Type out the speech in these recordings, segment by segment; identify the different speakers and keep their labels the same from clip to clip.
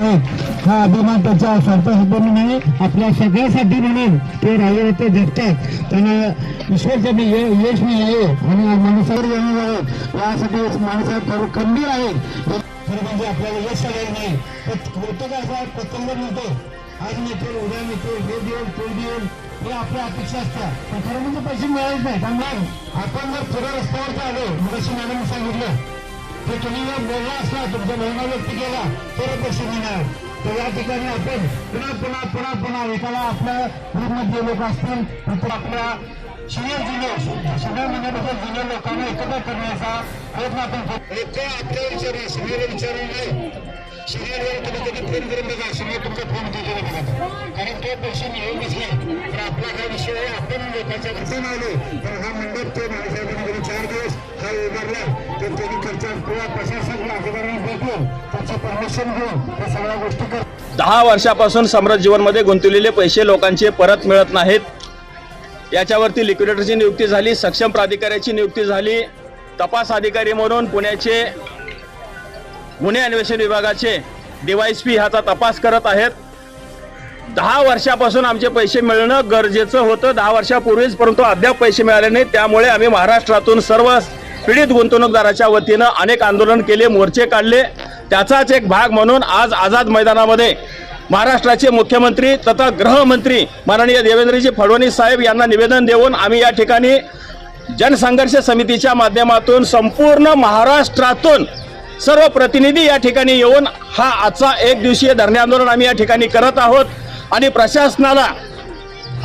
Speaker 1: हा अभिमान त्याच्या स्वतःसाठी नाही आपल्या सगळ्यासाठी म्हणून ते राहिले ते जगतात त्यांना ईश्वर त्यांनी ये- यश मिळावे आणि माणसावर येणार आहे यासाठी माणसावर खरं खंबीर आहे. खरं म्हणजे आपल्याला यश आलेलं नाही. पण होतं काय प्रसंग नव्हतो. आज मिळतील उद्या मिळतील हे देऊन ते देऊन हे आपल्या अपेक्षा असतात. पण खरं म्हणजे पैसे मिळालेच नाही त्यामुळे आपण जर पुढे रस्त्यावरती आलो मग मॅडम सांगितलं की तुम्ही जर बोलला असला तुमच्या भावना व्यक्त केला तर पैसे मिळणार तर या ठिकाणी आपण पुन्हा पुन्हा पुन्हा पुन्हा एकाला आपल्या ग्रुपमध्ये लोक असतील तर आपल्या सिनियर जुनियर सगळ्या महिन्यापासून जुनियर लोकांना एकत्र करण्याचा प्रयत्न आपण करतो एक आपल्या विचार सिनियर विचार सिनियर तुम्ही कधी फोन करून बघा सिनियर तुमचा फोन देतो बघा. कारण ते पैसे मिळवून नसले तर आपला हा विषय आहे आपण लोकांच्या घरचा आलो तर हा मंडप ते बाळासाहेबांनी गेले चार दिवस हा उभारला. तर त्यांनी खर्च किंवा प्रशासक अधिकाऱ्यांना भेटून त्याचं परमिशन घेऊन त्या सगळ्या गोष्टी कर
Speaker 2: दहा वर्षापासून समृद्ध जीवनमध्ये गुंतवलेले पैसे लोकांचे परत मिळत नाहीत. याच्यावरती लिक्विडेटरची नियुक्ती झाली सक्षम प्राधिकाऱ्याची नियुक्ती झाली. तपास अधिकारी म्हणून पुण्याचे गुन्हे अन्वेषण विभागाचे डीवायसपी ह्याचा तपास करत आहेत. दहा वर्षापासून आमचे पैसे मिळणं गरजेचं होतं. दहा वर्षापूर्वीच परंतु अद्याप पैसे मिळाले नाही त्यामुळे आम्ही महाराष्ट्रातून सर्व पीडित गुंतवणूकदाराच्या वतीनं अनेक आंदोलन केले मोर्चे काढले. त्याचाच एक भाग म्हणून आज आझाद मैदानामध्ये महाराष्ट्राचे मुख्यमंत्री तथा गृहमंत्री माननीय देवेंद्रजी फडणवीस साहेब यांना निवेदन देऊन आम्ही या ठिकाणी जनसंघर्ष समितीच्या माध्यमातून संपूर्ण महाराष्ट्रातून सर्व प्रतिनिधी या ठिकाणी येऊन हा आजचा एक दिवसीय धरणे आंदोलन आम्ही या ठिकाणी करत आहोत. आणि प्रशासनाला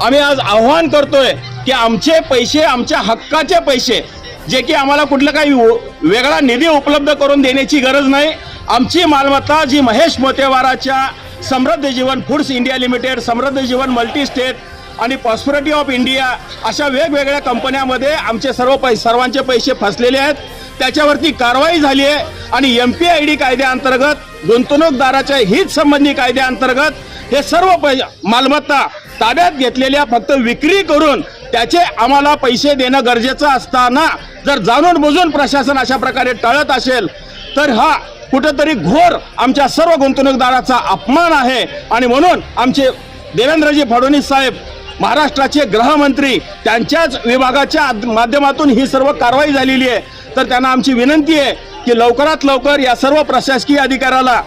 Speaker 2: आम्ही आज आव्हान करतोय की आमचे पैसे आमच्या हक्काचे पैसे जे की आम्हाला कुठलं काही व- वेगळा निधी उपलब्ध करून देण्याची गरज नाही. आमची मालमत्ता जी महेश मोतेवाराच्या समृद्ध जीवन फूड्स इंडिया लिमिटेड समृद्ध जीवन मल्टी स्टेट आणि पॉस्परिटी ऑफ इंडिया अशा वेगवेगळ्या कंपन्यामध्ये आमचे सर्व पै सर्वांचे पैसे फसलेले आहेत. त्याच्यावरती कारवाई झाली आहे आणि एम पी आय डी कायद्याअंतर्गत गुंतवणूकदाराच्या हित संबंधी कायद्याअंतर्गत हे सर्व पै मालमत्ता ताब्यात घेतलेल्या फक्त विक्री करून त्याचे आम्हाला पैसे देणं गरजेचं असताना जर जाणून बुजून प्रशासन अशा प्रकारे टळत असेल तर हा कुठंतरी घोर आमच्या सर्व गुंतवणूकदाराचा अपमान आहे. आणि म्हणून आमचे देवेंद्रजी फडणवीस साहेब महाराष्ट्राचे गृहमंत्री त्यांच्याच विभागाच्या माध्यमातून ही सर्व कारवाई झालेली आहे. तर त्यांना आमची विनंती आहे की लवकरात लवकर या सर्व प्रशासकीय अधिकाऱ्याला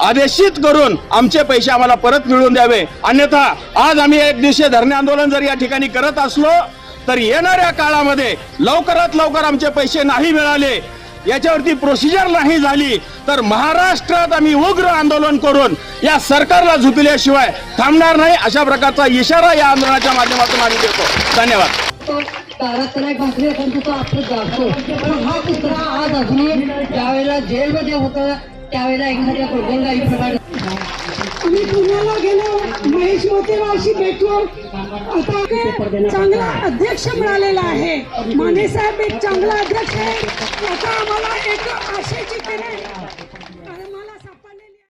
Speaker 2: आदेशित करून आमचे पैसे आम्हाला परत मिळवून द्यावे. अन्यथा आज आम्ही एक दिवशी धरणे आंदोलन जर या ठिकाणी करत असलो तर येणाऱ्या काळामध्ये लवकरात लवकर आमचे पैसे नाही मिळाले याच्यावरती प्रोसिजर नाही झाली तर महाराष्ट्रात आम्ही उग्र आंदोलन करून या सरकारला झुकल्याशिवाय थांबणार नाही अशा प्रकारचा इशारा या आंदोलनाच्या माध्यमातून आम्ही देतो. धन्यवाद.
Speaker 3: तो भाकरी असेल आपण जातो हा कुत्रा आज अजूनही जेलमध्ये होता त्यावेळेला एखाद्या प्रबंधाई प्रमाणे
Speaker 4: आम्ही पुण्याला गेलो महेश मोतेवारशी भेटलो. आता चांगला अध्यक्ष मिळालेला आहे. माने साहेब एक चांगला अध्यक्ष आहे. आता आम्हाला एक आशेची किरण